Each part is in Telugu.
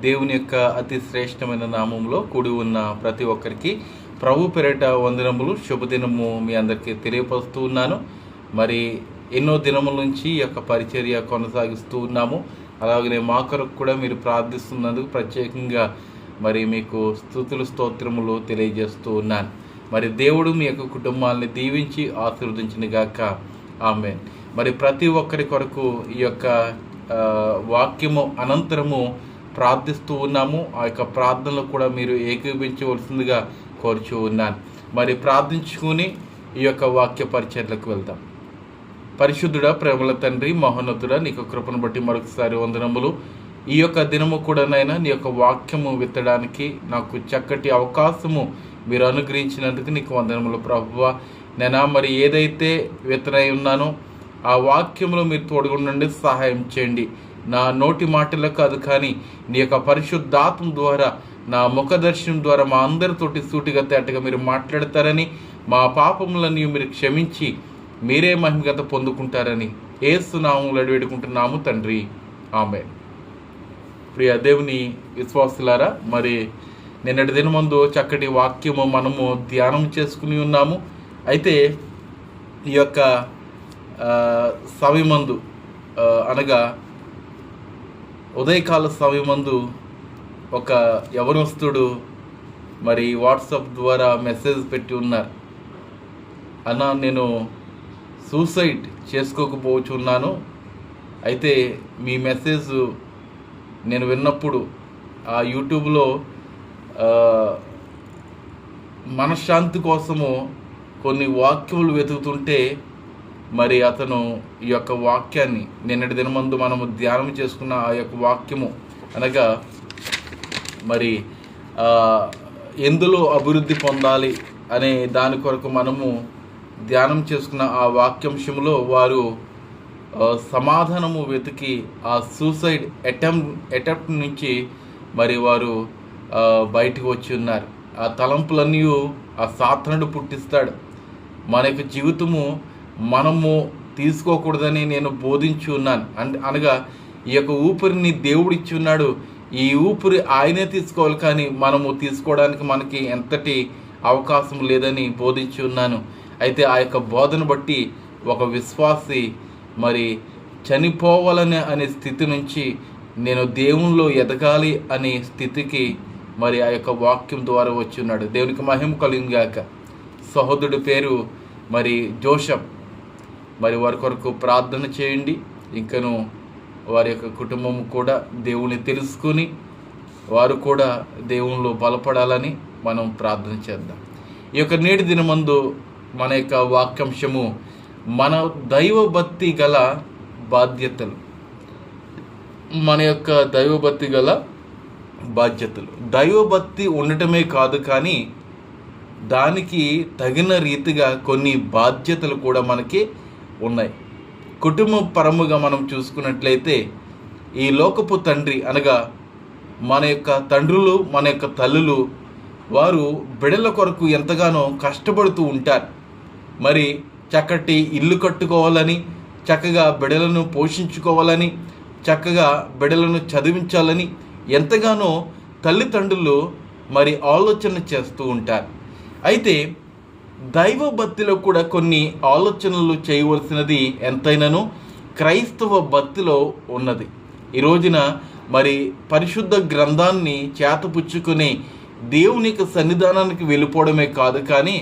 దేవుని యొక్క అతి శ్రేష్టమైన నామంలో కూడి ఉన్న ప్రతి ఒక్కరికి ప్రభు పెరట వందనములు. శుభదినము మీ అందరికీ తెలియపరుస్తూ ఉన్నాను. మరి ఎన్నో దినముల నుంచి ఈ యొక్క పరిచర్య కొనసాగిస్తూ ఉన్నాము. అలాగనే మా కొరకు కూడా మీరు ప్రార్థిస్తున్నందుకు ప్రత్యేకంగా మరి మీకు స్థుతులు స్తోత్రములు తెలియజేస్తూ ఉన్నాను. మరి దేవుడు మీ యొక్క కుటుంబాన్ని దీవించి ఆశీర్వదించిన గాక. ఆమె మరి ప్రతి ఒక్కరి కొరకు ఈ యొక్క వాక్యము అనంతరము ప్రార్థిస్తూ ఉన్నాము. ఆ యొక్క ప్రార్థనలు కూడా మీరు ఏకీభించవలసిందిగా కోరుచూ ఉన్నాను. మరి ప్రార్థించుకుని ఈ యొక్క వాక్య పరిచర్లకు వెళ్దాం. పరిశుద్ధుడ ప్రేమల తండ్రి మహోన్నతుడ నీకు కృపను బట్టి మరొకసారి వందనములు. ఈ యొక్క దినము కూడానైనా నీ యొక్క వాక్యము విత్తడానికి నాకు చక్కటి అవకాశము మీరు అనుగ్రహించినందుకు నీకు వందనములు ప్రభువ. నేను మరి ఏదైతే విత్తనై ఉన్నానో ఆ వాక్యములో మీరు తోడుగుండండి సహాయం చేయండి. నా నోటి మాటలకు కాదు కానీ నీ యొక్క పరిశుద్ధాత్మ ద్వారా నా ముఖ దర్శనం ద్వారా మా అందరితోటి సూటిగా తేటగా మీరు మాట్లాడతారని మా పాపములను మీరు క్షమించి మీరే మహిమగత పొందుకుంటారని ఏసునామములు అడివేడుకుంటున్నాము తండ్రి. ఆమె ప్రియ దేవుని విశ్వాసులారా మరి నిన్నటి దినమందు చక్కటి వాక్యము మనము ధ్యానం చేసుకుని ఉన్నాము. అయితే ఈ యొక్క సవిమందు అనగా ఉదయకాల సమయమందు ఒక యవనస్తుడు మరి వాట్సాప్ ద్వారా మెసేజ్ పెట్టి ఉన్నారు. అన్న నేను సూసైడ్ చేసుకోకపోవచ్చున్నాను. అయితే మీ మెసేజ్ నేను విన్నప్పుడు ఆ యూట్యూబ్లో మనశ్శాంతి కోసము కొన్ని వాక్యములు వెతుకుతుంటే మరి అతను ఈ యొక్క వాక్యాన్ని నిన్నటి దినమందు మనము ధ్యానం చేసుకున్న ఆ యొక్క వాక్యము అనగా మరి ఎందులో అభివృద్ధి పొందాలి అనే దాని కొరకు మనము ధ్యానం చేసుకున్న ఆ వాక్యాంశంలో వారు సమాధానము వెతికి ఆ సూసైడ్ అటెంప్ అటెంప్ట్ నుంచి మరి వారు బయటకు వచ్చి ఉన్నారు. ఆ తలంపులన్నీ ఆ సాధనుడు పుట్టిస్తాడు. మన యొక్క జీవితము మనము తీసుకోకూడదని నేను బోధించి ఉన్నాను. అనగా ఈ యొక్క ఊపిరిని దేవుడు ఇచ్చి ఉన్నాడు. ఈ ఊపిరి ఆయనే తీసుకోవాలి కానీ మనము తీసుకోవడానికి మనకి ఎంతటి అవకాశం లేదని బోధించి ఉన్నాను. అయితే ఆ యొక్క బోధను బట్టి ఒక విశ్వాసి మరి చనిపోవాలని అనే స్థితి నుంచి నేను దేవునిలో ఎదగాలి అనే స్థితికి మరి ఆ యొక్క వాక్యం ద్వారా వచ్చి ఉన్నాడు. దేవునికి మహిమ కలిగింగాక సహోదరుడి పేరు మరి జోషప్. మరి వారి కొరకు ప్రార్థన చేయండి. ఇంకను వారి యొక్క కుటుంబం కూడా దేవుని తెలుసుకుని వారు కూడా దేవునిలో బలపడాలని మనం ప్రార్థన చేద్దాం. ఈ యొక్క నేటి దినమందు మన యొక్క వాక్యాంశము మన దైవభక్తి గల బాధ్యతలు. మన యొక్క దైవభక్తి గల బాధ్యతలు. దైవభక్తి ఉండటమే కాదు కానీ దానికి తగిన రీతిగా కొన్ని బాధ్యతలు కూడా మనకి ఉన్నాయి. కుటుంబ పరముగా మనం చూసుకున్నట్లయితే ఈ లోకపు తండ్రి అనగా మన యొక్క తండ్రులు మన యొక్క తల్లులు వారు బిడల కొరకు ఎంతగానో కష్టపడుతూ ఉంటారు. మరి చక్కటి ఇల్లు కట్టుకోవాలని చక్కగా బిడలను పోషించుకోవాలని చక్కగా బిడలను చదివించాలని ఎంతగానో తల్లిదండ్రులు మరి ఆలోచన చేస్తూ ఉంటారు. అయితే దైవ భక్తిలో కూడా కొన్ని ఆలోచనలు చేయవలసినది ఎంతైనాను? క్రైస్తవ భక్తిలో ఉన్నది. ఈ రోజున మరి పరిశుద్ధ గ్రంథాన్ని చేతపుచ్చుకొని దేవునికి సన్నిధానానికి వెళ్ళిపోవడమే కాదు కానీ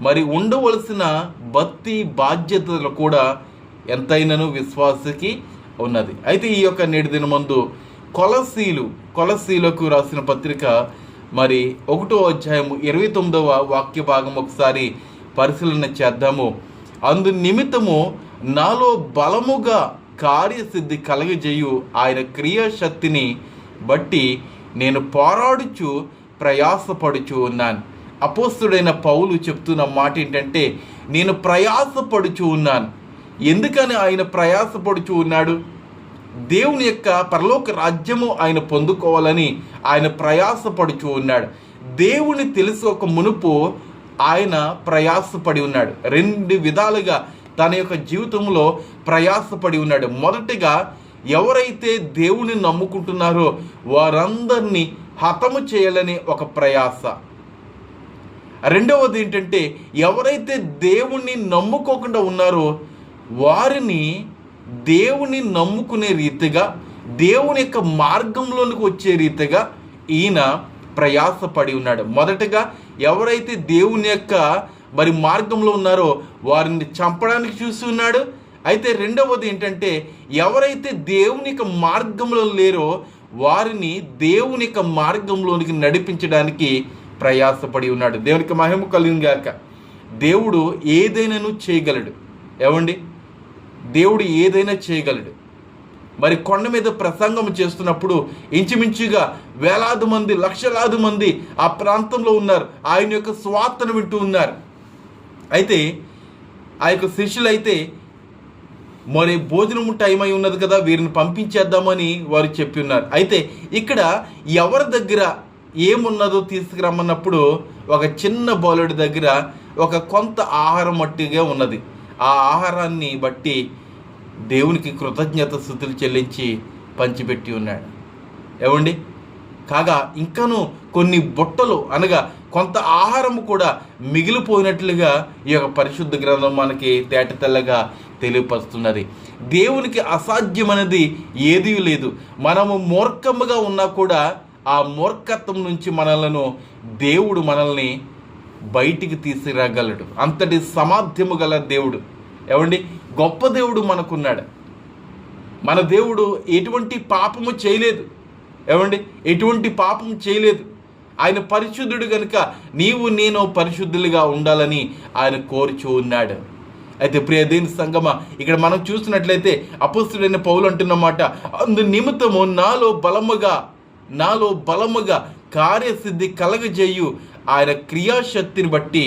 మరి ఉండవలసిన భక్తి బాధ్యతలు కూడా ఎంతైనాను విశ్వాసకి ఉన్నది. అయితే ఈ యొక్క నేటి దినమందు కొలసీలు కొలసీలకు రాసిన పత్రిక మరి ఒకటో అధ్యాయము ఇరవై తొమ్మిదవ వాక్య భాగం ఒకసారి పరిశీలన చేద్దాము. అందు నిమిత్తము నాలో బలముగా కార్యసిద్ధి కలగజేయు ఆయన క్రియాశక్తిని బట్టి నేను పోరాడుచు ప్రయాసపడుచు ఉన్నాను. అపోస్తుడైన పౌలు చెప్తున్న మాట ఏంటంటే నేను ప్రయాసపడుచు ఉన్నాను. ఎందుకని ఆయన ప్రయాసపడుచు ఉన్నాడు? దేవుని యొక్క పరలోక రాజ్యము ఆయన పొందుకోవాలని ఆయన ప్రయాసపడుచు ఉన్నాడు. దేవుని తెలుసు ఒక మునుపు ఆయన ప్రయాసపడి ఉన్నాడు. రెండు విధాలుగా తన యొక్క జీవితంలో ప్రయాసపడి ఉన్నాడు. మొదటిగా ఎవరైతే దేవుని నమ్ముకుంటున్నారో వారందరినీ హతము చేయాలని ఒక ప్రయాస. రెండవది ఏంటంటే ఎవరైతే దేవుణ్ణి నమ్ముకోకుండా ఉన్నారో వారిని దేవుని నమ్ముకునే రీతిగా దేవుని యొక్క మార్గంలోనికి వచ్చే రీతిగా ఈయన ప్రయాసపడి ఉన్నాడు. మొదటగా ఎవరైతే దేవుని యొక్క మరి మార్గంలో ఉన్నారో వారిని చంపడానికి చూసి ఉన్నాడు. అయితే రెండవది ఏంటంటే ఎవరైతే దేవుని యొక్క మార్గంలో లేరో వారిని దేవుని యొక్క మార్గంలోనికి నడిపించడానికి ప్రయాసపడి ఉన్నాడు. దేవునికి మహిమ కలిగిన గాక. దేవుడు ఏదైనాను చేయగలడు. ఏమండి? దేవుడు ఏదైనా చేయగలడు. మరి కొండ మీద ప్రసంగం చేస్తున్నప్పుడు ఇంచుమించుగా వేలాది మంది లక్షలాది మంది ఆ ప్రాంతంలో ఉన్నారు. ఆయన యొక్క స్వార్థను వింటూ ఉన్నారు. అయితే ఆ యొక్క శిష్యులు అయితే మరి భోజనం టైం అయి ఉన్నది కదా వీరిని పంపించేద్దామని వారు చెప్పి ఉన్నారు. అయితే ఇక్కడ ఎవరి దగ్గర ఏమున్నదో తీసుకురమ్మన్నప్పుడు ఒక చిన్న బౌలుడి దగ్గర ఒక కొంత ఆహారం మట్టిగా ఉన్నది. ఆ ఆహారాన్ని బట్టి దేవునికి కృతజ్ఞత స్థుతులు చెల్లించి పంచిపెట్టి ఉన్నాడు. ఏమండి? కాగా ఇంకాను కొన్ని బుట్టలు అనగా కొంత ఆహారం కూడా మిగిలిపోయినట్లుగా ఈ యొక్క పరిశుద్ధ గ్రంథం మనకి తేట తెల్లగా తెలియపరుస్తున్నది. దేవునికి అసాధ్యమనేది ఏదీ లేదు. మనము మూర్ఖముగా ఉన్నా కూడా ఆ మూర్ఖత్వం నుంచి మనలను దేవుడు మనల్ని బయటికి తీసుకురాగలడు అంతటి సమాధ్యము గల దేవుడు. ఏమండి? గొప్ప దేవుడు మనకున్నాడు. మన దేవుడు ఎటువంటి పాపము చేయలేదు. ఏమండి? ఎటువంటి పాపం చేయలేదు. ఆయన పరిశుద్ధుడు కనుక నీవు నేను పరిశుద్ధులుగా ఉండాలని ఆయన కోరుచూ ఉన్నాడు. అయితే ప్రియ దేని సంగమ ఇక్కడ మనం చూసినట్లయితే అపస్తుడైన పౌలు అంటున్నమాట అందు నిమిత్తము నాలో బలముగా నాలో బలముగా కార్యసిద్ధి కలగజేయు ఆయన క్రియాశక్తిని బట్టి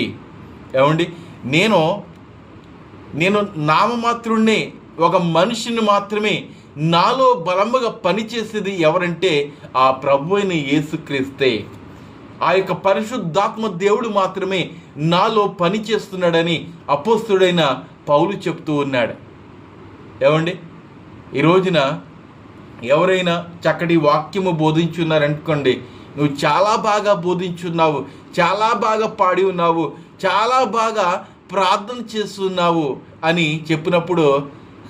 ఏమండి? నేను నేను నామమాత్రుణ్ణి ఒక మనిషిని మాత్రమే నాలో బలముగా పనిచేసేది ఎవరంటే ఆ ప్రభు అయిన యేసుక్రీస్తే ఆ యొక్క పరిశుద్ధాత్మ దేవుడు మాత్రమే నాలో పని చేస్తున్నాడని అపోస్తుడైన పౌలు చెప్తూ ఉన్నాడు. ఏమండి? ఈ రోజున ఎవరైనా చక్కటి వాక్యము బోధించున్నారనుకోండి నువ్వు చాలా బాగా బోధించున్నావు చాలా బాగా పాడి ఉన్నావు చాలా బాగా ప్రార్థన చేస్తున్నావు అని చెప్పినప్పుడు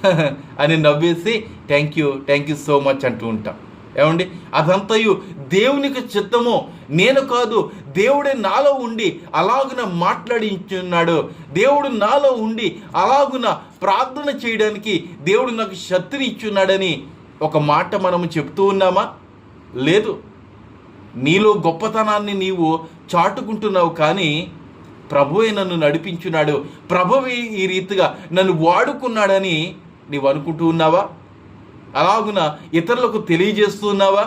అని నవ్వేసి thank you thank you so much అంటూ ఉంటాం. ఏమండి? అదంతయు దేవునికి చిత్తము. నేను కాదు దేవుడే నాలో ఉండి అలాగున మాట్లాడించున్నాడు. దేవుడు నాలో ఉండి అలాగున ప్రార్థన చేయడానికి దేవుడు నాకు శక్తిని ఇచ్చున్నాడని ఒక మాట మనము చెప్తూ ఉన్నామా? లేదు. నీలో గొప్పతనాన్ని నీవు చాటుకుంటున్నావు కానీ ప్రభువే నన్ను నడిపించున్నాడు. ప్రభువే ఈ రీతిగా నన్ను వాడుకున్నాడని నీవు అనుకుంటూ ఉన్నావా? అలాగున ఇతరులకు తెలియజేస్తున్నావా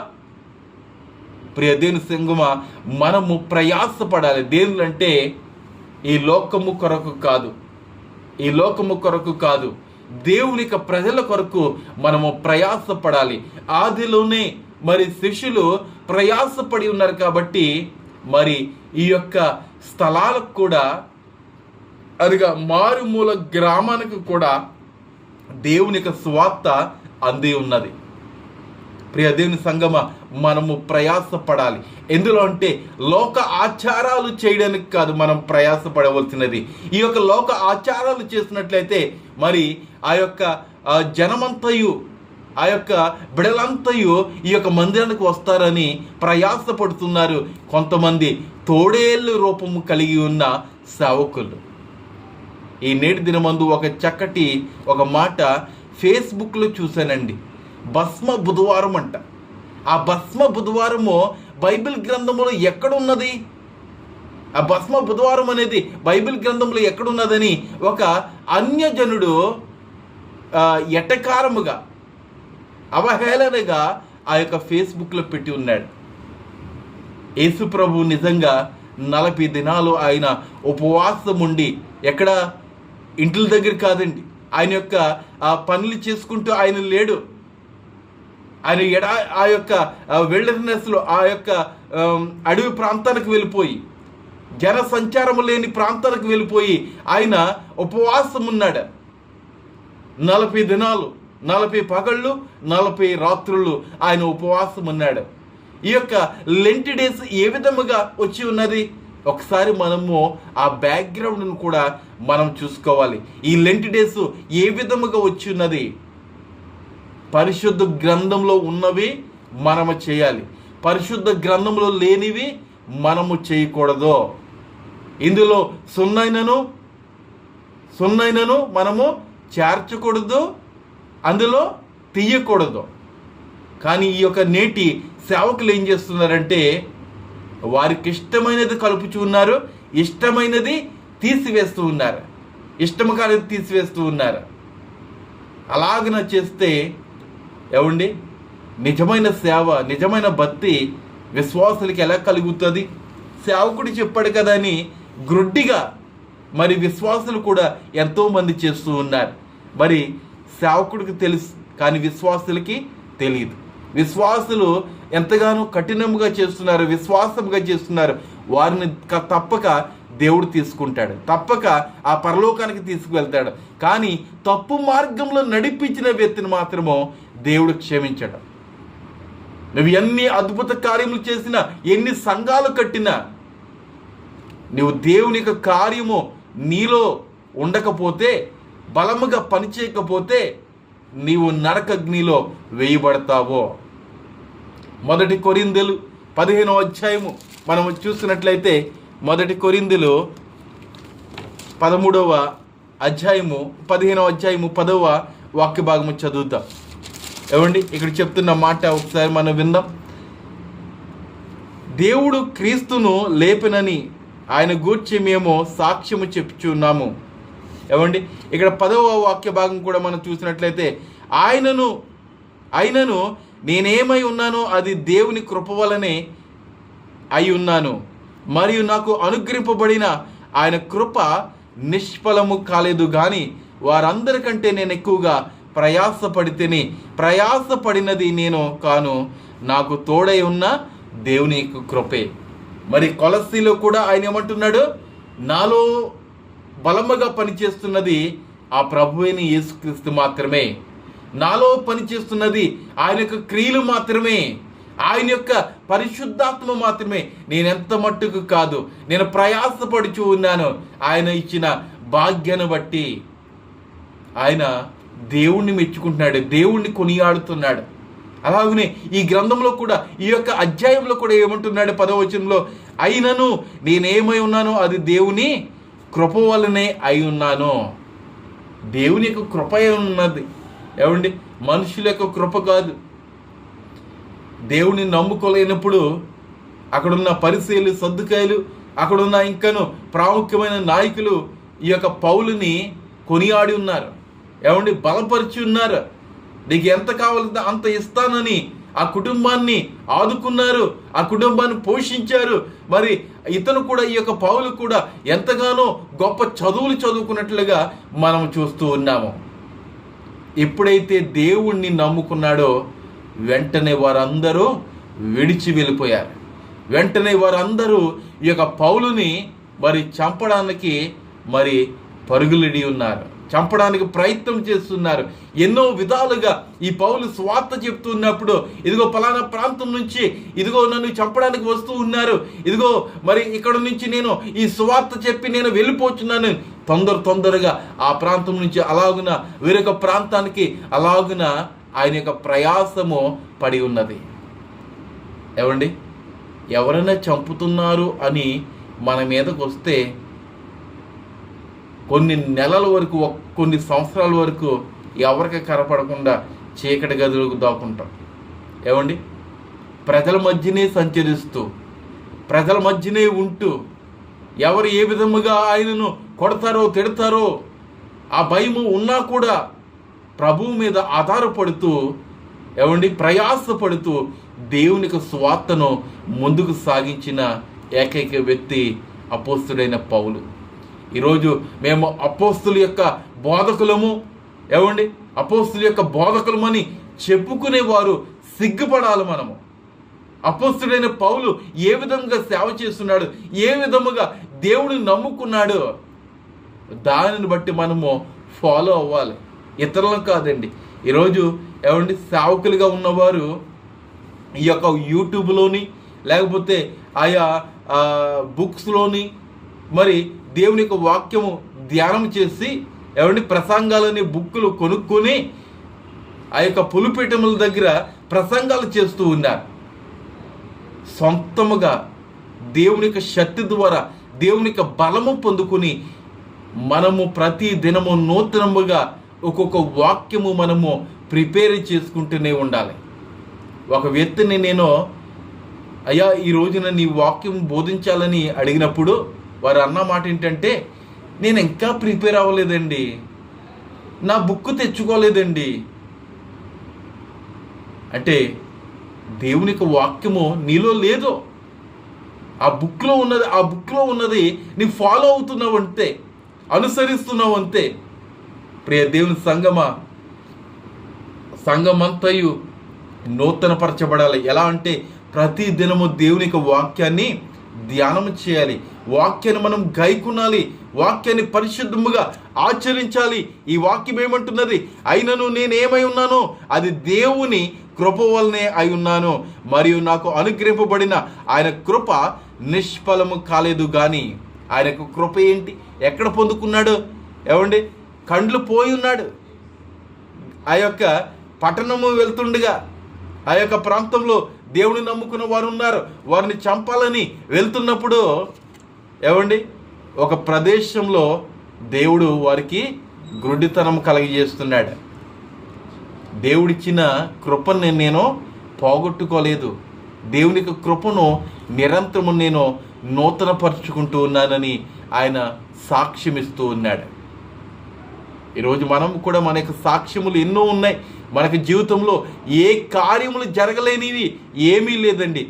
ప్రియ దేని సంగమ మనము ప్రయాసపడాలి. దేనిలంటే ఈ లోకము కొరకు కాదు. ఈ లోకము కొరకు కాదు. దేవునిక ప్రజల కొరకు మనము ప్రయాసపడాలి. ఆదిలోనే మరి శిష్యులు ప్రయాసపడి ఉన్నారు కాబట్టి మరి ఈ యొక్క స్థలాలకు కూడా అదిగా మారుమూల గ్రామానికి కూడా దేవుని యొక్క స్వార్థ అంది ఉన్నది. ప్రియ దేవుని సంగమ మనము ప్రయాసపడాలి. ఎందులో అంటే లోక ఆచారాలు చేయడానికి కాదు మనం ప్రయాసపడవలసినది. ఈ యొక్క లోక ఆచారాలు చేసినట్లయితే మరి ఆ యొక్క జనమంతయు ఆ యొక్క బిడలంతయు ఈ యొక్క మందిరానికి వస్తారని ప్రయాసపడుతున్నారు కొంతమంది తోడేళ్ళు రూపము కలిగి ఉన్న సేవకులు. ఈ నేటి దినమందు ఒక చక్కటి ఒక మాట ఫేస్బుక్లో చూశానండి. భస్మ బుధవారం అంట. ఆ భస్మ బుధవారము బైబిల్ గ్రంథంలో ఎక్కడున్నది? ఆ భస్మ బుధవారం అనేది బైబిల్ గ్రంథంలో ఎక్కడున్నదని ఒక అన్యజనుడు ఎటకారముగా అవహేళనగా ఆ యొక్క ఫేస్బుక్లో పెట్టి ఉన్నాడు. యేసు ప్రభు నిజంగా నలభై దినాలు ఆయన ఉపవాసం ఉండి ఎక్కడ? ఇంట్ల దగ్గర కాదండి. ఆయన యొక్క ఆ పనులు చేసుకుంటూ ఆయన లేడు. ఆయన ఎడా ఆ యొక్క వెల్డర్నెస్లో ఆ యొక్క అడవి ప్రాంతానికి వెళ్ళిపోయి జన సంచారం లేని ప్రాంతాలకు వెళ్ళిపోయి ఆయన ఉపవాసం ఉన్నాడు. నలభై దినాలు నలభై పగళ్ళు నలభై రాత్రులు ఆయన ఉపవాసం ఉన్నాడు. ఈ యొక్క లెంటి డేస్ ఏ విధముగా వచ్చి ఉన్నది? ఒకసారి మనము ఆ బ్యాక్గ్రౌండ్ను కూడా మనం చూసుకోవాలి. ఈ లెంటి డేస్ ఏ విధముగా వచ్చి ఉన్నది? పరిశుద్ధ గ్రంథంలో ఉన్నవి మనము చేయాలి. పరిశుద్ధ గ్రంథంలో లేనివి మనము చేయకూడదు. ఇందులో సున్నైనను సున్నైనను మనము చేర్చకూడదు. అందులో తీయకూడదు. కానీ ఈ యొక్క నేటి సేవకులు ఏం చేస్తున్నారంటే వారికి ఇష్టమైనది కలుపుచూ ఉన్నారు ఇష్టమైనది తీసివేస్తూ ఉన్నారు ఇష్టము కానిది తీసివేస్తూ ఉన్నారు. అలాగన చేస్తే ఏమండి? నిజమైన సేవ నిజమైన భక్తి విశ్వాసులకి ఎలా కలుగుతుంది? సేవకుడు చెప్పాడు కదా అని గ్రుడ్డిగా మరి విశ్వాసులు కూడా ఎంతోమంది చేస్తూ ఉన్నారు. మరి సేవకుడికి తెలుసు కానీ విశ్వాసులకి తెలియదు విశ్వాసులు ఎంతగానో కఠినంగా చేస్తున్నారు విశ్వాసంగా చేస్తున్నారు. వారిని తప్పక దేవుడు తీసుకుంటాడు. తప్పక ఆ పరలోకానికి తీసుకువెళ్తాడు. కానీ తప్పు మార్గంలో నడిపించిన వ్యక్తిని మాత్రమో దేవుడు క్షమించడం. నువ్వు ఎన్ని అద్భుత కార్యములు చేసినా ఎన్ని సంఘాలు కట్టినా నువ్వు దేవుని యొక్క కార్యము నీలో ఉండకపోతే బలముగా పనిచేయకపోతే నీవు నరకగ్నిలో వేయబడతావో. మొదటి కొరిందెలు పదిహేనో అధ్యాయము. మనం చూసినట్లయితే మొదటి కొరిందెలు పదమూడవ అధ్యాయము పదిహేనవ అధ్యాయము పదవ వాక్య భాగము చదువుతాం. ఏమండి? ఇక్కడ చెప్తున్న మాట ఒకసారి మనం విందాం. దేవుడు క్రీస్తును లేపినని ఆయన గూర్చి మేము సాక్ష్యము చెప్పుచున్నాము. ఏమండి? ఇక్కడ పదవ వాక్య భాగం కూడా మనం చూసినట్లయితే ఆయనను ఆయనను నేనేమై ఉన్నానో అది దేవుని కృప వలనే అయి ఉన్నాను. మరియు నాకు అనుగ్రహింపబడిన ఆయన కృప నిష్ఫలము కాలేదు కానీ వారందరికంటే నేను ఎక్కువగా ప్రయాసపడితేనే ప్రయాసపడినది నేను కాను. నాకు తోడై ఉన్న దేవుని కృపే. మరి కొలసీలో కూడా ఆయన ఏమంటున్నాడు? నాలో బలముగా పనిచేస్తున్నది ఆ ప్రభువేని యేసుక్రీస్తు మాత్రమే. నాలో పనిచేస్తున్నది ఆయన యొక్క క్రియలు మాత్రమే. ఆయన యొక్క పరిశుద్ధాత్మ మాత్రమే. నేను ఎంత మట్టుకు కాదు నేను ప్రయాసపడుచు ఉన్నాను. ఆయన ఇచ్చిన భాగ్యను బట్టి ఆయన దేవుణ్ణి మెచ్చుకుంటున్నాడు దేవుణ్ణి కొనియాడుతున్నాడు. అలాగనే ఈ గ్రంథంలో కూడా ఈ యొక్క అధ్యాయంలో కూడా ఏమంటున్నాడు పదవచనంలో అయినను నేనేమై ఉన్నానో అది దేవుని కృప వల్లనే అయి ఉన్నాను? దేవుని యొక్క కృప ఉన్నది. ఏమండి? మనుషుల యొక్క కృప కాదు. దేవుని నమ్ముకోలేనప్పుడు అక్కడున్న పరిశీలు సర్దుకాయలు అక్కడున్న ఇంకను ప్రాముఖ్యమైన నాయకులు ఈ యొక్క పౌలుని కొనియాడి ఉన్నారు. ఏమండి? బలపరిచి ఉన్నారు. నీకు ఎంత కావాలంటే అంత ఇస్తానని ఆ కుటుంబాన్ని ఆదుకున్నారు ఆ కుటుంబాన్ని పోషించారు. మరి ఇతను కూడా ఈ యొక్క పౌలు కూడా ఎంతగానో గొప్ప చదువులు చదువుకున్నట్లుగా మనం చూస్తూ ఉన్నాము. ఎప్పుడైతే దేవుణ్ణి నమ్ముకున్నాడో వెంటనే వారందరూ విడిచి వెళ్ళిపోయారు. వెంటనే వారందరూ ఈ యొక్క పౌలుని మరి చంపడానికి మరి పరుగులిడి ఉన్నారు. చంపడానికి ప్రయత్నం చేస్తున్నారు. ఎన్నో విధాలుగా ఈ పౌలు స్వార్థ చెప్తున్నప్పుడు ఇదిగో పలానా ప్రాంతం నుంచి ఇదిగో నన్ను చంపడానికి వస్తూ ఉన్నారు. ఇదిగో మరి ఇక్కడ నుంచి నేను ఈ స్వార్థ చెప్పి నేను వెళ్ళిపోతున్నాను. తొందర తొందరగా ఆ ప్రాంతం నుంచి అలాగున వేరొక ప్రాంతానికి అలాగున ఆయన యొక్క ప్రయాసము పడి ఉన్నది. ఏమండి? ఎవరైనా చంపుతున్నారు అని మన మీదకు వస్తే కొన్ని నెలల వరకు కొన్ని సంవత్సరాల వరకు ఎవరికి కనపడకుండా చీకటి గదులకు దాక్కుంటాం. ఏమండి? ప్రజల మధ్యనే సంచరిస్తూ ప్రజల మధ్యనే ఉంటూ ఎవరు ఏ విధముగా ఆయనను కొడతారో తిడతారో ఆ భయము ఉన్నా కూడా ప్రభువు మీద ఆధారపడుతూ ఏమండి? ప్రయాసపడుతూ దేవునికి స్వార్థను ముందుకు సాగించిన ఏకైక వ్యక్తి అపోస్తుడైన పౌలు. ఈరోజు మేము అపోస్తుల యొక్క బోధకులము. ఏమండి? అపోస్తుల యొక్క బోధకులమని చెప్పుకునేవారు సిగ్గుపడాలి మనము. అపోస్తుడైన పౌలు ఏ విధంగా సేవ చేస్తున్నాడు? ఏ విధముగా దేవుడిని నమ్ముకున్నాడు? దానిని బట్టి మనము ఫాలో అవ్వాలి. ఇతరులం కాదండి. ఈరోజు ఏమండి? సేవకులుగా ఉన్నవారు ఈ యొక్క యూట్యూబ్లోని లేకపోతే ఆయా బుక్స్లోని మరి దేవుని యొక్క వాక్యము ధ్యానం చేసి ఏమండి ప్రసంగాలని బుక్కులు కొనుక్కొని ఆ యొక్క పులిపీఠముల దగ్గర ప్రసంగాలు చేస్తూ ఉన్నారు. సొంతముగా దేవుని యొక్క శక్తి ద్వారా దేవుని యొక్క బలము పొందుకుని మనము ప్రతి దినము నూతనముగా ఒక్కొక్క వాక్యము మనము ప్రిపేర్ చేసుకుంటూనే ఉండాలి. ఒక వ్యక్తిని నేను అయ్యా ఈ రోజున నీ వాక్యం బోధించాలని అడిగినప్పుడు వారు అన్న మాట ఏంటంటే నేను ఇంకా ప్రిపేర్ అవ్వలేదండి. నా బుక్ తెచ్చుకోలేదండి. అంటే దేవునికి వాక్యము నీలో లేదో ఆ బుక్లో ఉన్నది ఆ బుక్లో ఉన్నది నీ ఫాలో అవుతున్నావు అంతే అనుసరిస్తున్నావు అంతే. ప్రియ దేవుని సంగమా సంఘమంతయు నూతనపరచబడాలి. ఎలా అంటే ప్రతి దినము దేవుని యొక్క వాక్యాన్ని ధ్యానం చేయాలి. వాక్యాన్ని మనం గైకునాలి వాక్యాన్ని పరిశుద్ధముగా ఆచరించాలి. ఈ వాక్యం ఏమంటున్నది? అయినను నేనేమై ఉన్నానో అది దేవుని కృప వల్లనే అయి ఉన్నాను. మరియు నాకు అనుగ్రహింపబడిన ఆయన కృప నిష్ఫలము కాలేదు కానీ ఆయనకు కృప ఏంటి? ఎక్కడ పొందుకున్నాడు? ఏమండి? కండ్లు పోయి ఉన్నాడు. ఆ యొక్క పట్టణము వెళ్తుండగా ఆ యొక్క ప్రాంతంలో దేవుని నమ్ముకున్న వారు ఉన్నారు. వారిని చంపాలని వెళ్తున్నప్పుడు ఏమండి? ఒక ప్రదేశంలో దేవుడు వారికి గ్రుడ్డితనం కలగజేస్తున్నాడు. దేవుడిచ్చిన కృపను నేను పోగొట్టుకోలేదు. దేవుని యొక్క కృపను నిరంతరము నేను నూతనపరుచుకుంటూ ఉన్నానని ఆయన సాక్ష్యమిస్తూ ఉన్నాడు. ఈరోజు మనం కూడా మన యొక్క సాక్ష్యములు ఎన్నో ఉన్నాయి. మనకి జీవితంలో ఏ కార్యములు జరగలేనివి ఏమీ లేదండి.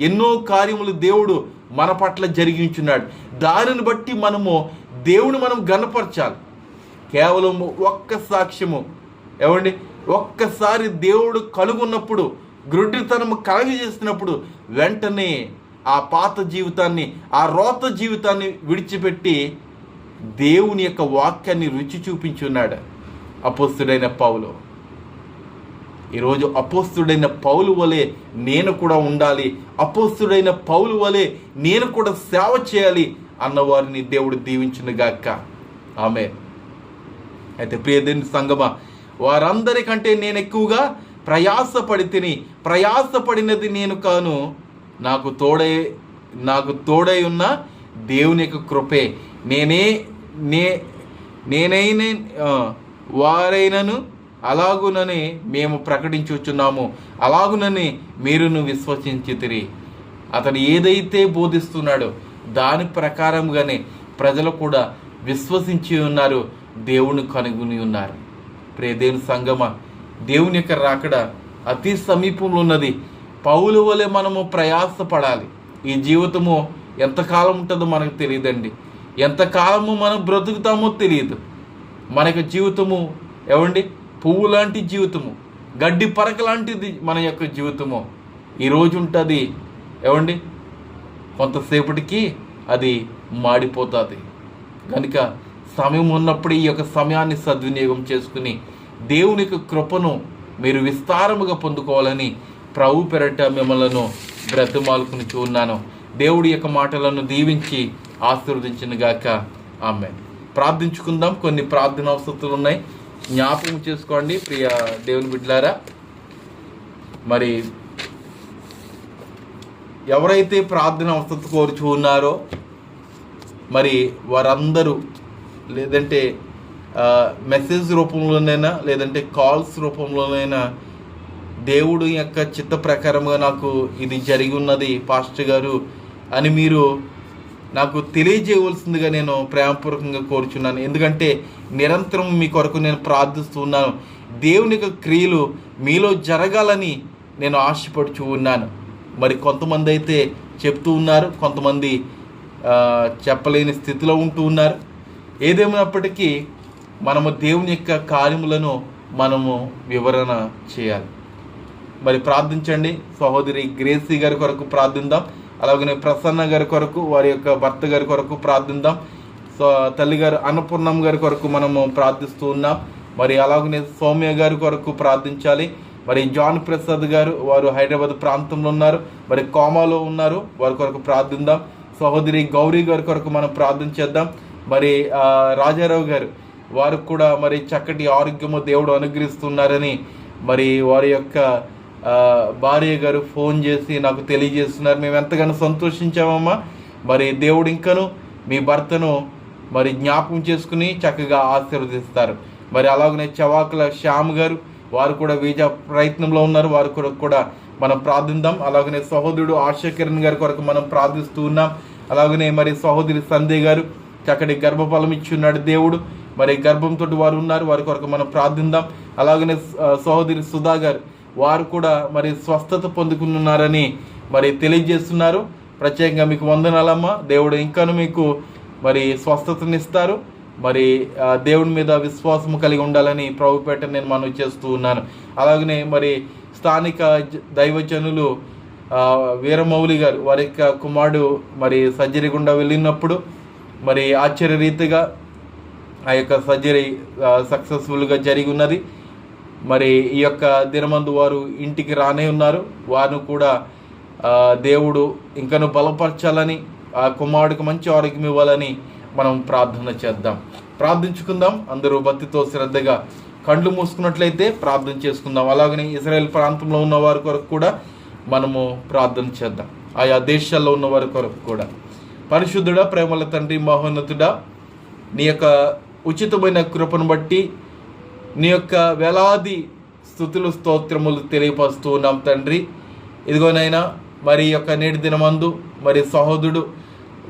ఎన్నో కార్యములు దేవుడు మన పట్ల జరిగించున్నాడు. దానిని బట్టి మనము దేవుని మనం గనపరచాలి కేవలం ఒక్క సాక్ష్యము. ఏమండి? ఒక్కసారి దేవుడు కనుగొన్నప్పుడు గ్రుడ్డితనము కలగజేసినప్పుడు వెంటనే ఆ పాత జీవితాన్ని ఆ రోత జీవితాన్ని విడిచిపెట్టి దేవుని యొక్క వాక్యాన్ని రుచి చూపించున్నాడు అపోస్తుడైన పావులో ఈరోజు అపోస్తుడైన పౌలు వలె నేను కూడా ఉండాలి. అపోస్తుడైన పౌలు వలె నేను కూడా సేవ చేయాలి అన్నవారిని దేవుడు దీవించునుగాక ఆమె. అయితే ప్రియదేని సంగమ వారందరికంటే నేను ఎక్కువగా ప్రయాసపడి తిని ప్రయాసపడినది నేను కాను నాకు తోడై నాకు తోడై ఉన్న దేవుని యొక్క కృపే. నేనే నే నేనైనా వారైనను అలాగునని మేము ప్రకటించుచున్నాము. అలాగునని మీరును విశ్వసించితిరి. అతను ఏదైతే బోధిస్తున్నాడో దాని ప్రకారంగానే ప్రజలు కూడా విశ్వసించి ఉన్నారు దేవుని కనుగొని ఉన్నారు. ప్రే దేవుని సంగమ దేవుని యొక్క రాకడ అతి సమీపంలో ఉన్నది పౌలు వలె మనము ప్రయాసపడాలి. ఈ జీవితము ఎంతకాలం ఉంటుందో మనకు తెలియదండి. ఎంతకాలము మనం బ్రతుకుతామో తెలియదు. మనకు జీవితము ఏమండి? పువ్వు లాంటి జీవితము గడ్డి పరక లాంటిది మన యొక్క జీవితము. ఈరోజు ఉంటుంది. ఏమండి? కొంతసేపటికి అది మాడిపోతుంది. కనుక సమయం ఉన్నప్పుడు ఈ యొక్క సమయాన్ని సద్వినియోగం చేసుకుని దేవుని యొక్క కృపను మీరు విస్తారముగా పొందుకోవాలని ప్రభు పెరట మిమ్మలను బ్రతిమాలుకుని చూన్నాను దేవుడి యొక్క మాటలను దీవించి ఆశీర్వదించిన గాక ఆమె ప్రార్థించుకుందాం. కొన్ని ప్రార్థన అవసరాలు ఉన్నాయి. జ్ఞాపకం చేసుకోండి ప్రియ దేవుని బిడ్డలారా. మరి ఎవరైతే ప్రార్థన అవసరం కోరుచు ఉన్నారో మరి వారందరూ లేదంటే మెసేజ్ రూపంలోనైనా లేదంటే కాల్స్ రూపంలోనైనా దేవుడు యొక్క చిత్త ప్రకారంగా నాకు ఇది జరిగి ఉన్నది పాస్టర్ గారు అని మీరు నాకు తెలియజేయవలసిందిగా నేను ప్రేమపూర్వకంగా కోరుచున్నాను. ఎందుకంటే నిరంతరం మీ కొరకు నేను ప్రార్థిస్తున్నాను దేవుని యొక్క క్రియలు మీలో జరగాలని నేను ఆశపడుచు ఉన్నాను. మరి కొంతమంది అయితే చెప్తూ ఉన్నారు కొంతమంది చెప్పలేని స్థితిలో ఉంటూ ఉన్నారు. ఏదేమైనప్పటికీ మనము దేవుని యొక్క కార్యములను మనము వివరణ చేయాలి. మరి ప్రార్థించండి. సహోదరి గ్రేసీ గారి కొరకు ప్రార్థిద్దాం అలాగనే ప్రసన్న గారి కొరకు వారి యొక్క భర్త గారి కొరకు ప్రార్థిద్దాం. సో తల్లి గారు అన్నపూర్ణం గారి కొరకు మనము ప్రార్థిస్తూ ఉన్నాం. మరి అలాగనే సౌమ్య గారి కొరకు ప్రార్థించాలి. మరి జాన్ ప్రసాద్ గారు వారు హైదరాబాద్ ప్రాంతంలో ఉన్నారు. మరి కోమాలో ఉన్నారు వారి కొరకు ప్రార్థిద్దాం. సహోదరి గౌరీ గారి కొరకు మనం ప్రార్థన చేద్దాం. మరి రాజారావు గారు వారు కూడా మరి చక్కటి ఆరోగ్యము దేవుడు అనుగ్రహిస్తున్నారని మరి వారి యొక్క భార్య గారు ఫోన్ చేసి నాకు తెలియజేస్తున్నారు. మేము ఎంతగానో సంతోషించామమ్మా. మరి దేవుడు ఇంకను మీ భర్తను మరి జ్ఞాపకం చేసుకుని చక్కగా ఆశీర్వదిస్తారు. మరి అలాగనే చవాకుల శ్యామ్ గారు వారు కూడా వీజా ప్రయత్నంలో ఉన్నారు. వారు కొరకు కూడా మనం ప్రార్థిద్దాం. అలాగనే సహోదరుడు ఆశా కిరణ్ గారి కొరకు మనం ప్రార్థిస్తూ ఉన్నాం. అలాగనే మరి సహోదరి సంధ్య గారు చక్కటి గర్భఫలం ఇచ్చి ఉన్నాడు దేవుడు. మరి గర్భంతో వారు ఉన్నారు. వారి కొరకు మనం ప్రార్థిద్దాం. అలాగనే సహోదరి సుధా గారు వారు కూడా మరి స్వస్థత పొందుకున్నారని మరి తెలియజేస్తున్నారు. ప్రత్యేకంగా మీకు వందనాలమ్మ. దేవుడు ఇంకాను మీకు మరి స్వస్థతనిస్తారు. మరి దేవుడి దేవుని మీద విశ్వాసం కలిగి ఉండాలని ప్రభుపేట నేను మనం చేస్తూ ఉన్నాను. అలాగనే మరి స్థానిక దైవజనులు వీరమౌళి వీరమౌలి గారు వారి యొక్క కుమారుడు మరి సర్జరీ గుండా వెళ్ళినప్పుడు మరి ఆశ్చర్య రీతిగా ఆ యొక్క సర్జరీ సక్సెస్ఫుల్గా జరిగి ఉన్నది. మరి ఈ యొక్క దినమందు వారు ఇంటికి రానే ఉన్నారు. వారు కూడా దేవుడు ఇంకను బలపరచాలని ఆ కుమారుడికి మంచి ఆరోగ్యం ఇవ్వాలని మనం ప్రార్థన చేద్దాం. ప్రార్థించుకుందాం. అందరూ భక్తితో శ్రద్ధగా కండ్లు మూసుకున్నట్లయితే ప్రార్థన చేసుకుందాం. అలాగనే ఇజ్రాయెల్ ప్రాంతంలో ఉన్న వారి కొరకు కూడా మనము ప్రార్థన చేద్దాం. ఆయా దేశాల్లో ఉన్న వారి కొరకు కూడా. పరిశుద్ధుడా ప్రేమల తండ్రి మహోన్నతుడా నీ యొక్క ఉచితమైన కృపను బట్టి నీ యొక్క వేలాది స్థుతులు స్తోత్రములు తెలియపరుస్తూ ఉన్నాం తండ్రి. ఇదిగోనైనా మరి యొక్క నేటి దినమందు మరి సహోదరుడు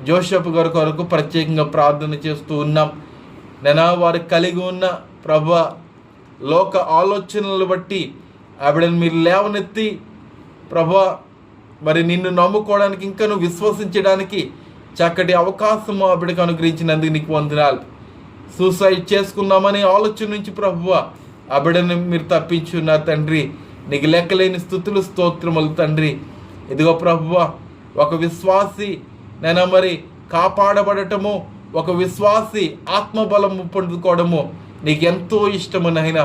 జోషప్ గారి కొరకు ప్రత్యేకంగా ప్రార్థన చేస్తూ ఉన్నాం. నేనా వారు కలిగి ఉన్న ప్రభ లోక ఆలోచనలు బట్టి ఆవిడని మీరు లేవనెత్తి ప్రభ మరి నిన్ను నమ్ముకోవడానికి ఇంకా నువ్వు విశ్వసించడానికి చక్కటి అవకాశము ఆవిడకు అనుగ్రహించినందుకు నీకు వందనాలు. సూసైడ్ చేసుకుందామని ఆలోచన నుంచి ప్రభువ ఆ బిడ్డను మీరు తప్పించున్నారు తండ్రి. నీకు లెక్కలేని స్థుతులు స్తోత్రములు తండ్రి. ఇదిగో ప్రభువ ఒక విశ్వాసి నేను మరి కాపాడబడటము ఒక విశ్వాసి ఆత్మబలము పొందుకోవడము నీకు ఎంతో ఇష్టము నైనా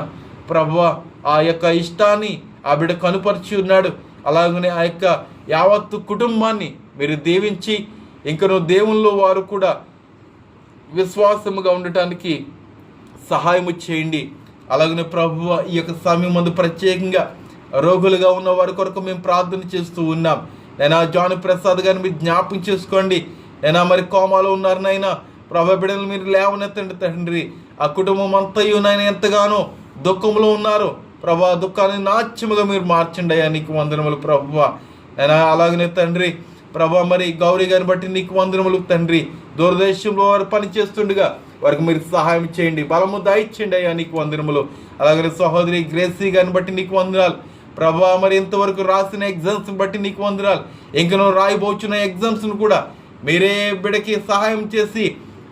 ప్రభువ ఆ యొక్క ఇష్టాన్ని ఆ బిడ్డ కనుపరిచి ఉన్నాడు. అలాగనే ఆ యొక్క యావత్తు కుటుంబాన్ని మీరు దీవించి ఇంకను దేవుళ్ళు వారు కూడా విశ్వాసముగా ఉండటానికి సహాయము చేయండి. అలాగనే ప్రభువ ఈ యొక్క సమయం ముందు ప్రత్యేకంగా రోగులుగా ఉన్న వారి కొరకు మేము ప్రార్థన చేస్తూ ఉన్నాం. నేను జాన్ ప్రసాద్ గారిని మీరు జ్ఞాపకం చేసుకోండి. నేను మరి కోమాలో ఉన్నారు నైనా ప్రభు బిడ్డలు మీరు లేవనెత్తండి తండ్రి. ఆ కుటుంబం అంతయు నాయన ఎంతగానో దుఃఖంలో ఉన్నారు. ప్రభా దుఃఖాన్ని నాట్యముగా మీరు మార్చండి అయ్యా నీకు వందనములు ప్రభువ. నేను అలాగనే తండ్రి ప్రభా మరి గౌరీ గారిని బట్టి నీకు వందనములు తండ్రి. దూరదేశంలో వారు పని చేస్తుండగా వారికి మీరు సహాయం చేయండి. బలము దాయిచ్చండి అయ్యా నీకు వందనములు. అలాగే సహోదరి గ్రేసీ గారిని బట్టి నీకు వందనాలు. ప్రభా మరి ఇంతవరకు రాసిన ఎగ్జామ్స్ని బట్టి నీకు వందనాలు. ఇంకనో రాయిపోచున్న రాయబోచున్న ఎగ్జామ్స్ను కూడా మీరే బిడకి సహాయం చేసి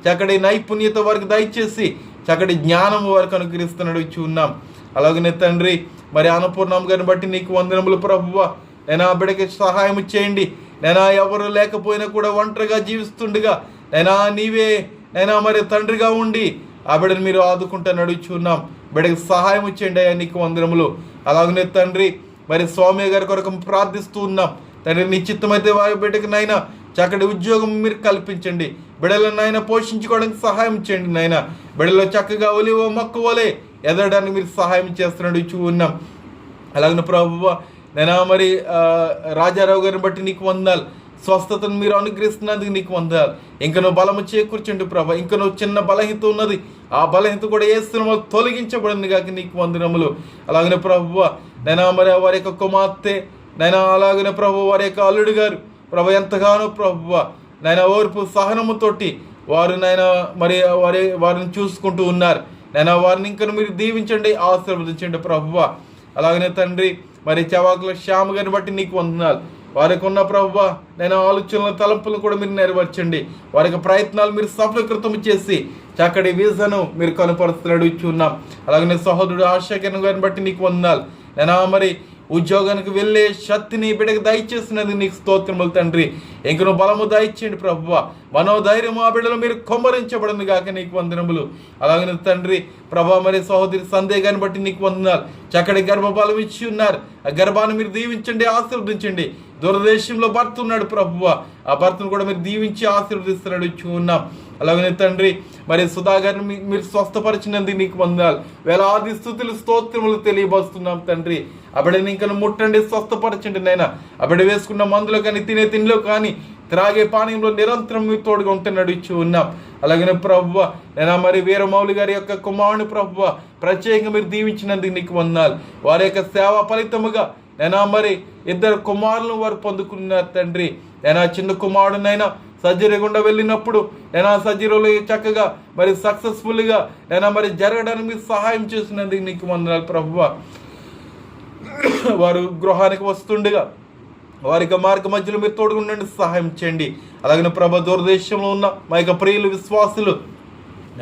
చక్కటి నైపుణ్యత వారికి దయచేసి చక్కటి జ్ఞానం వారికి అనుగ్రహిస్తున్నాడు ఇచ్చి ఉన్నాం. అలాగనే తండ్రి మరి అన్నపూర్ణమ్మ గారిని బట్టి నీకు వందనములు ప్రభువ నేను ఆ బిడకి సహాయం చేయండి. నైనా ఎవరు లేకపోయినా కూడా ఒంటరిగా జీవిస్తుండగా నైనా నీవే నైనా మరి తండ్రిగా ఉండి ఆ బిడ్డను మీరు ఆదుకుంటా నడుచున్నాం బిడ్డకి సహాయం ఇచ్చేయండి అయ్యా నీకు వందరములు అలాగనే తండ్రి మరి స్వామి గారి కొరకు ప్రార్థిస్తూ ఉన్నాం. తండ్రి నిశ్చితమైతే వారి బిడ్డకి నైనా చక్కటి ఉద్యోగం మీరు కల్పించండి. బిడ్డలను నాయన పోషించుకోవడానికి సహాయం చేయండి నాయన బిడ్డలో చక్కగా ఒలివో మొక్క వలె ఎదగడానికి మీరు సహాయం చేస్తున్నాడు ఇచ్చి ఉన్నాం. అలాగే ప్రభు నేను మరి రాజారావు గారిని బట్టి నీకు వందాలు. స్వస్థతను మీరు అనుగ్రహిస్తున్నందుకు నీకు వందాలు. ఇంకా నువ్వు బలము చేకూర్చుండు ప్రభ. ఇంకా నువ్వు చిన్న బలహీత ఉన్నది. ఆ బలహీత కూడా ఏ స్థలమో తొలగించబడింది కాక నీకు వందనములు. అలాగనే ప్రభువ నేను మరి వారి యొక్క కుమార్తె నేను అలాగనే ప్రభు వారి యొక్క అల్లుడు గారు. ప్రభు ఎంతగానో ప్రభువ నైనా ఓర్పు సహనముతోటి వారు నైనా మరి వారి వారిని చూసుకుంటూ ఉన్నారు. నేను వారిని ఇంకా మీరు దీవించండి ఆశీర్వదించండి ప్రభువ. అలాగనే తండ్రి మరి చవాకుల శ్యామ గారిని బట్టి నీకు వందనాలు. వారికి ఉన్న ప్రభావ నేను ఆలోచనల తలంపులను కూడా మీరు నెరవేర్చండి. వారికి ప్రయత్నాలు మీరు సఫలీకృతం చేసి చక్కటి వీసను మీరు కనుపరుస్తున్నాడు ఇచ్చి ఉన్నాం అలాగనే సహోదరుడు ఆశాకరణ గారిని బట్టి నీకు వందనాలు. నేను మరి ఉద్యోగానికి వెళ్ళే శక్తిని బిడ్డకు దయచేసినది నీకు స్తోత్రములు తండ్రి. ఇంకను బలము దయచేయండి ప్రభువ. మనోధైర్యం ఆ బిడ్డలు మీరు కొమ్మరించబడింది కాక నీకు వందనములు. అలాగనే తండ్రి ప్రభా మరి సహోదరి సందేహాన్ని బట్టి నీకు వందనాలు. చక్కటి గర్భఫలం ఇచ్చి ఉన్నారు. ఆ గర్భాన్ని మీరు దీవించండి ఆశీర్వదించండి. దూరదేశంలో భర్త ఉన్నాడు ప్రభువ. ఆ భర్తను కూడా మీరు దీవించి ఆశీర్వదిస్తున్నాడు ఇచ్చి ఉన్నాం. అలాగనే తండ్రి మరి సుధాగారిని మీరు స్వస్థపరిచినందుకు నీకు వందాలు వేలాది స్థుతులు స్తోత్రములు తెలియబోస్తున్నాం తండ్రి. అబడిని ఇంకా ముట్టండి స్వస్థపరచండి నైనా అబడి వేసుకున్న మందులో కానీ తినే తిండిలో కానీ త్రాగే పానీయంలో నిరంతరం మీ తోడుగా ఉంటే నడిచి ఉన్నాం. అలాగనే ప్రభువ నేను మరి వీరమౌలి గారి యొక్క కుమారుని ప్రభువ ప్రత్యేకంగా మీరు దీవించినందుకు నీకు వందాలు వారి యొక్క సేవ ఫలితముగా నేను మరి ఇద్దరు కుమారులను వారు పొందుకున్నారు తండ్రి? నేను ఆ చిన్న కుమారుడునైనా సర్జరీ గుండా వెళ్ళినప్పుడు నేను ఆ సర్జరీలో చక్కగా మరి సక్సెస్ఫుల్గా నేను మరి జరగడానికి మీరు సహాయం చేసినందుకు నీకు వందనాలు ప్రభువ. వారు గృహానికి వస్తుండగా వారికి మార్గ మధ్యలో మీరు తోడుగుండండి సహాయం చేయండి. అలాగే ప్రభ దూరదేశంలో ఉన్న మా యొక్క ప్రియులు విశ్వాసులు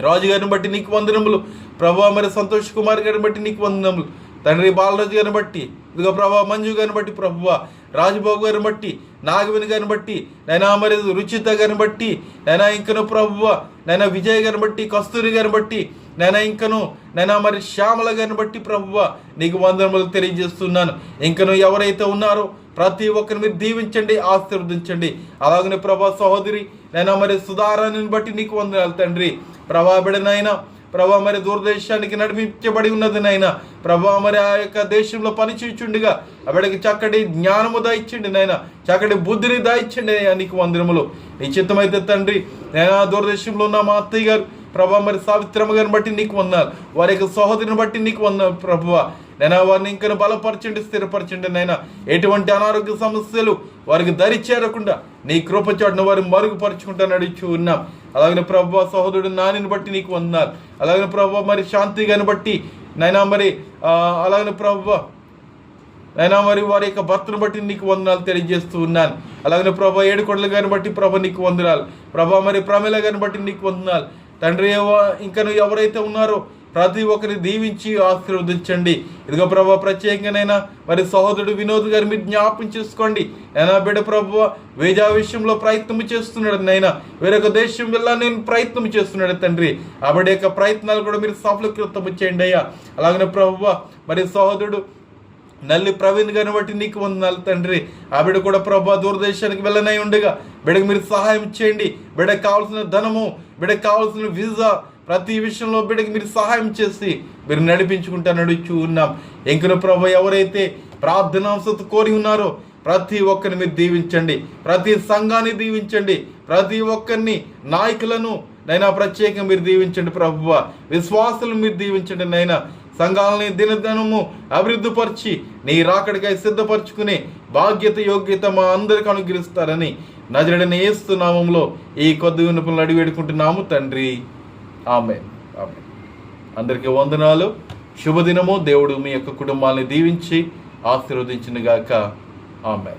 రాజుగారిని బట్టి నీకు వందనములు. ప్రభా మరి సంతోష్ కుమార్ గారిని బట్టి నీకు వందనములు. తండ్రి బాలరాజు గారిని బట్టి ఇదిగో ప్రభా మంజు గారిని బట్టి ప్రభువ రాజబాబు గారిని బట్టి నాగవిని గారిని బట్టి నైనా మరి రుచిత గారిని బట్టి నైనా ఇంకను ప్రభువ నైనా విజయ్ గారిని బట్టి కస్తూరి గారిని బట్టి నైనా ఇంకను నైనా మరి శ్యామల గారిని బట్టి ప్రభువ నీకు వందనములు తెలియజేస్తున్నాను. ఇంకను ఎవరైతే ఉన్నారో ప్రతి ఒక్కరిని మీరు దీవించండి ఆశీర్వదించండి. అలాగనే ప్రభా సహోదరి నైనా మరి సుధారాన్ని బట్టి నీకు వందనాలు తండ్రి. ప్రభా బిడనైనా ప్రభా మరి దూరదేశానికి నడిపించబడి ఉన్నది నాయన. ప్రభా మరి ఆ యొక్క దేశంలో పనిచేయుచుండిగా అవిడకి చక్కటి జ్ఞానము దాయిచ్చండి నాయన. చక్కటి బుద్ధిని దాయిచ్చండి అయ్యా నీకు వందనములు. నిశ్చితమైతే తండ్రి నేను ఆ దూరదేశంలో ఉన్న మా అత్తయ్య గారు ప్రభా మరి సావిత్రమ్మ గారిని బట్టి నీకు వందాలు వారి యొక్క సహోదరిని బట్టి నీకు వందాలు ప్రభువ నేను వారిని ఇంకా బలపరచండి స్థిరపరచండి నైనా. ఎటువంటి అనారోగ్య సమస్యలు వారికి దరి చేరకుండా నీ కృపచాటును వారు మరుగుపరుచుకుంటా నడిచి ఉన్నాం. అలాగే ప్రభా సహోదరుడు నానిని బట్టి నీకు వందాలు అలాగే ప్రభు మరి శాంతి గారిని బట్టి నైనా మరి అలాగే ప్రభు నైనా మరి వారి యొక్క భర్తను బట్టి నీకు వందనాలు తెలియజేస్తూ ఉన్నాను. అలాగే ప్రభా ఏడుకొండలు గారిని బట్టి ప్రభ నీకు వందనాలు. ప్రభా మరి ప్రమిళ గారిని బట్టి నీకు వందనాలు. తండ్రి ఇంకా నువ్వు ఎవరైతే ఉన్నారో ప్రతి ఒక్కరిని దీవించి ఆశీర్వదించండి. ఇదిగో ప్రభా ప్రత్యేకంగానైనా మరి సహోదరుడు వినోద్ గారి మీరు జ్ఞాపం చేసుకోండి. అయినా బిడ్డ ప్రభు వేజా విషయంలో ప్రయత్నం చేస్తున్నాడు నైనా వేరొక దేశం వెళ్ళా నేను ప్రయత్నం చేస్తున్నాడు తండ్రి. ఆవిడ యొక్క ప్రయత్నాలు కూడా మీరు సఫలీకృతం చేయండి అయ్యా. అలాగనే ప్రభు మరి సహోదరుడు నల్లి ప్రవీణ్ గారిని బట్టి నీకు వందనాలు తండ్రి. ఆవిడ కూడా ప్రభా దూరదేశానికి వెళ్ళనై ఉండగా బిడకు మీరు సహాయం చేయండి. బిడకు కావాల్సిన ధనము బిడకు కావాల్సిన వీసా ప్రతి విషయంలో బిడ్డకి మీరు సహాయం చేసి మీరు నడిపించుకుంటా నడుచు ఉన్నాం. ఇంకను ప్రభు ఎవరైతే ప్రార్థనాంశత కోరి ఉన్నారో ప్రతి ఒక్కరిని మీరు దీవించండి. ప్రతి సంఘాన్ని దీవించండి. ప్రతి ఒక్కరిని నాయకులను నైనా ప్రత్యేకంగా మీరు దీవించండి ప్రభువ. విశ్వాసులను మీరు దీవించండి నైనా. సంఘాలని దినదినము అభివృద్ధిపరిచి నీ రాకడికై సిద్ధపరచుకునే బాధ్యత యోగ్యత మా అందరికి అనుగ్రహిస్తారని నజరడని ఏస్తు నామంలో ఈ కొద్ది వినపలను అడిగి తండ్రి. ఆమె ఆమె అందరికీ వందనాలు. శుభదినము. దేవుడు మీ యొక్క కుటుంబాన్ని దీవించి ఆశీర్వదించిన గాక ఆమె